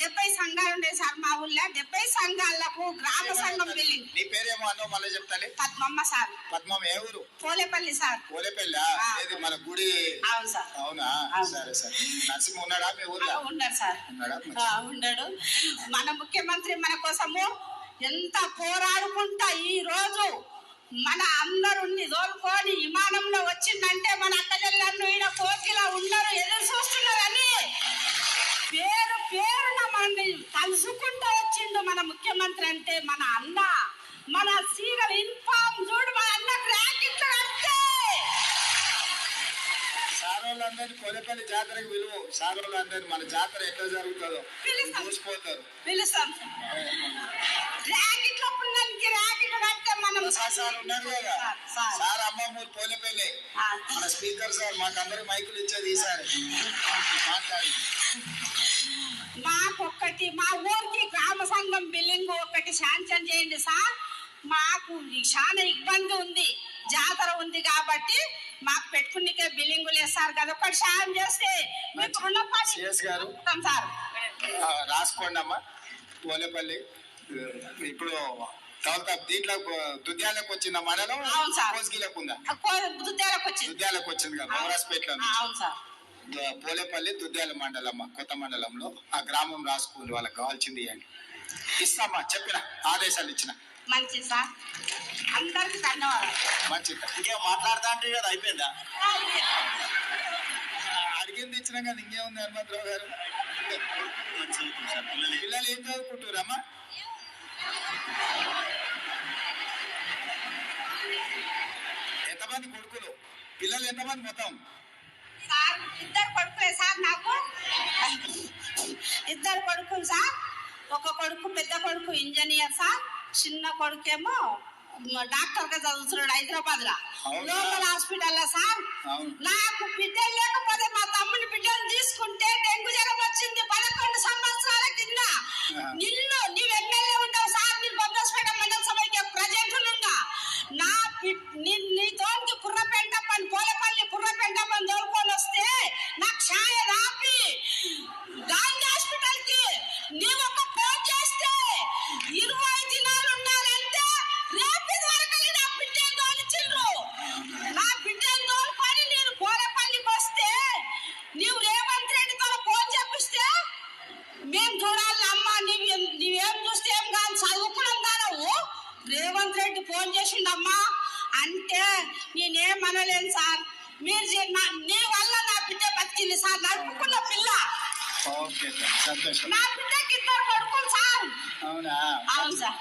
డెబ్బై సంఘాలు ఉండే సార్ మా ఊళ్ళో. డెబ్బై సంఘాలకు గ్రామ సంఘం బిల్డింగ్ నీ పేరేమో మళ్ళీ చెప్తాలే. పద్మమ్మ సార్. పద్మం ఏ ఊరు? పోలేపల్లి సార్. ఏది మన గుడి? అవును సార్. అవునా. సరే సరే. నరసింహ ఉన్నాడా మీ ఊర్లో? ఉన్నాడు సార్. ఉన్నాడా. మన ముఖ్యమంత్రి మన కోసము ఎంత పోరాడుకుంటా ఈ రోజు మన అందరుని కలుసుకుంటూ వచ్చిండు మన ముఖ్యమంత్రి అంటే మన అన్న. మన సీరియల్ ఇన్ఫామ్ చూడు మన అన్నకు ర్యాకెట్లు కడితే. సార్ వాళ్ళందరినీ కొలేపల్లి జాతరకు విలువ సార్ వాళ్ళందరినీ మన జాతర ఎట్లా జరుగుతుందో. పిలుస్తాం. చూసిపోతారు. పిలుస్తాం. కడితే మనం సార్ సార్ ఉన్నారు కదా సార్, సార్. సార్ అమ్మమ్మూరు పోలేపల్లి. మన స్పీకర్ సార్ మాకందరికి మైకులు ఇచ్చేది ఈసారి మాట్లాడి. మాకొక్కటి మా ఊరికి గ్రామ సంఘం బిల్డింగ్ ఒకటి శాంక్షన్ చేయండి సార్. మాకు చాలా ఇబ్బంది ఉంది జాతర ఉంది కాబట్టి మాకు పెట్టుకునికే బిల్డింగ్ లేదు సార్ కదా. ఒకటి సాయం చేస్తే మీకు రుణపడి సిఎస్ గారు. ఉంటాం సార్. రాసుకోండి అమ్మా పోలేపల్లి. ఇప్పుడు తర్వాత దీంట్లో దుద్యాలకు వచ్చింద మండలం అవును సార్. కోసిగిలకు ఉందా దుద్దేలకు వచ్చింది. దుద్యాలకు వచ్చింది కదా మౌరాస్పేటలో ఆ, అవును సార్. ద- పోలేపల్లి దుద్యాల మండలం కొత్త మండలంలో ఆ గ్రామం రాసుకోండి వాళ్ళకి కావాల్సింది ఇవ్వండి. ఇస్తామా? చెప్పిన ఆదేశాలు ఇచ్చిన. మంచిది సార్. అందరికి ధన్యవాదాలు. మంచిది ఇంకేం మాట్లాడతా అంటే కదా అయిపోయిందా? అడిగింది ఇచ్చినా కదా ఇంకేముంది హనుమంతరావు గారు? సార్ పిల్లలు పిల్లలు ఏం చదువుకుంటారమ్మా ఎంతమంది కొడుకులు? పిల్లలు ఎంతమంది మొత్తం? ఇద్దరు కొడుకులే సార్ నాకు. ఇద్దరు కొడుకులు సార్. ఒక కొడుకు పెద్ద కొడుకు ఇంజనీర్ సార్. చిన్న కొడుకేమో డాక్టర్గా చదువుతున్నాడు హైదరాబాద్లో? Local hospital sir. నాకు బిడ్డలు లేకపోతే మా తమ్ముని బిడ్డలు తీసుకుంటే రేవంత్ రెడ్డి ఫోన్ చేసిండమ్మా అంటే నేనేం అనలేను సార్. మీరు నా- వల్ల నా బిడ్డ బతికింది సార్. నడుపుకున్న పిల్ల. ఓకే సార్ సంతోషం. నా బిడ్డకి ఇద్దరు కొడుకులు సార్. అవునా? అవును సార్.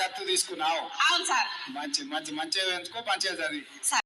దత్తు తీసుకున్నావు. అవును సార్. మంచి మంచి మంచిగా ఎంచుకో మంచిగా చదివి. సార్.